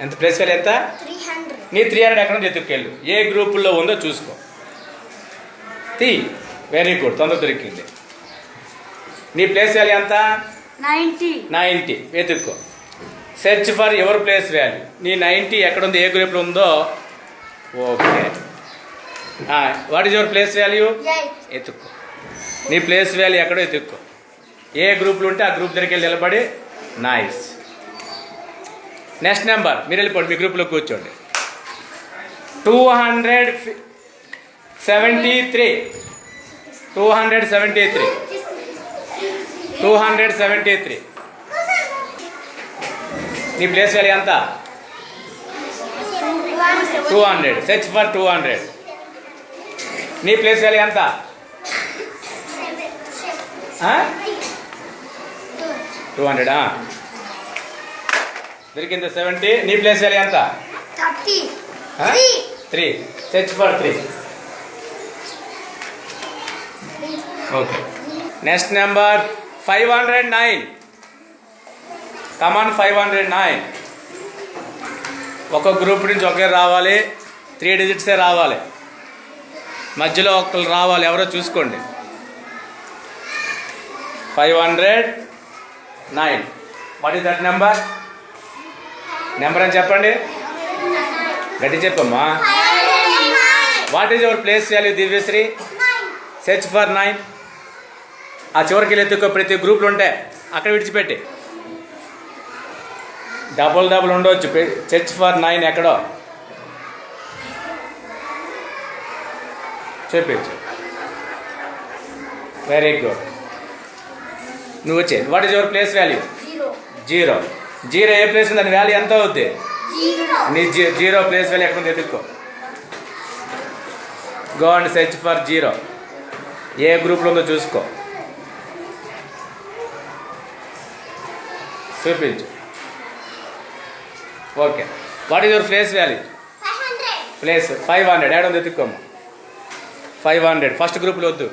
ఎంత place value ఎంత? నీ త్రీ హండ్రెడ్ ఎక్కడ ఎత్తుకెళ్ళు ఏ గ్రూపుల్లో ఉందో చూసుకో. తీ. వెరీ గుడ్ తొందర దొరికింది. నీ ప్లేస్ వాల్యూ ఎంత? Ninety. Ninety. వెతుక్కో. Search for your place value నీ నైంటీ ఎక్కడ ఉంది ఏ గ్రూప్లో ఉందో. Okay what is your place value eight ఎత్తుక్కో నీ ప్లేస్ వాల్యూ ఎక్కడో ఎత్తుక్కో ఏ గ్రూప్లు ఉంటే ఆ గ్రూప్ దగ్గరికి వెళ్ళి నిలబడి. నైస్ నెక్స్ట్ నెంబర్ మీరు వెళ్ళిపోండి మీ గ్రూప్లో కూర్చోండి. Two hundred seventy three two hundred seventy three two hundred seventy three నీ ప్లేస్ వాల్యూ ఎంత? Two hundred search for two hundred నీ ప్లేస్ వాల్యూ ఎంత? టూ హండ్రెడా దొరికింది సెవెంటీ నీ ప్లేస్ వాల్యూ ఎంత? Three. Search for three okay next number five hundred nine come on five hundred nine ఒక group నుంచి ఒకే రావాలి. త్రీ డిజిట్సే రావాలి. మధ్యలో ఒకరు రావాలి. ఎవరో చూసుకోండి. Five hundred nine what is that number number అని చెప్పండి. గట్టి చెప్పమ్మా. What is your place value Divyasri search for nine ఆ చివరికి వెళ్ళి ఎత్తుకో ప్రతి గ్రూప్లు ఉంటాయి అక్కడ విడిచిపెట్టి. డబుల్ డబుల్ ఉండొచ్చు. సెర్చ్ ఫర్ నైన్ ఎక్కడో. చెప్పించు వెరీ గుడ్ నువ్వు వచ్చే. What is your place value zero zero A place ఉంది దాని వాల్యూ ఎంత అవుద్ది? నీ జీ జీరో ప్లేస్ వాల్యూ ఎక్కడ ఉంది? ఎత్తుక్కో go and search for zero. ఏ గ్రూప్లో ఉందో చూసుకో. చూపించు. Okay. What is your place value hundred. Place five hundred ఏడు ఉంది ఎత్తుక్కోమ్మ ఫైవ్ హండ్రెడ్ ఫస్ట్ గ్రూప్లో వద్దు.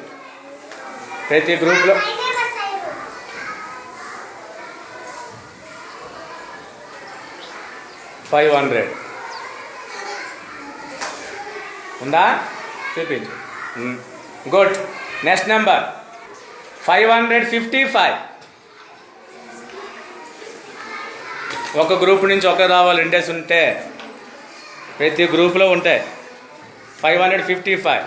ప్రతి గ్రూప్లో ఫైవ్ హండ్రెడ్. ఉందా? చూపించు. Good. Next number. Five hundred fifty five. ఒక గ్రూప్ నుంచి ఒక రావాలి ఇండెస్ ఉంటే. ప్రతి గ్రూప్లో ఉంటాయి five hundred fifty five.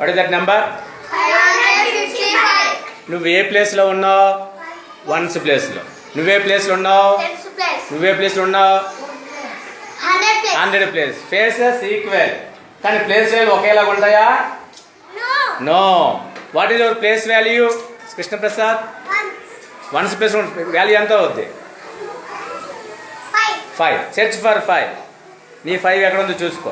What is that number నువ్వు ఏ ప్లేస్లో ఉన్నావు? వన్స్ ప్లేస్లో నువ్వే ప్లేస్లో ఉన్నావు? నువ్వే ప్లేస్లో ఉన్నావు? హండ్రెడ్ ప్లస్ ఫేసెస్ ఈక్వల్ కానీ ప్లేస్ వాల్యూ ఒకేలాగా ఉంటాయా? No what is your place value Krishnaprasad? Ones place value ఎంత అవుద్ది? ఫైవ్ సెర్చ్ ఫర్ ఫైవ్ నీ ఫైవ్ ఎక్కడ ఉందో చూసుకో.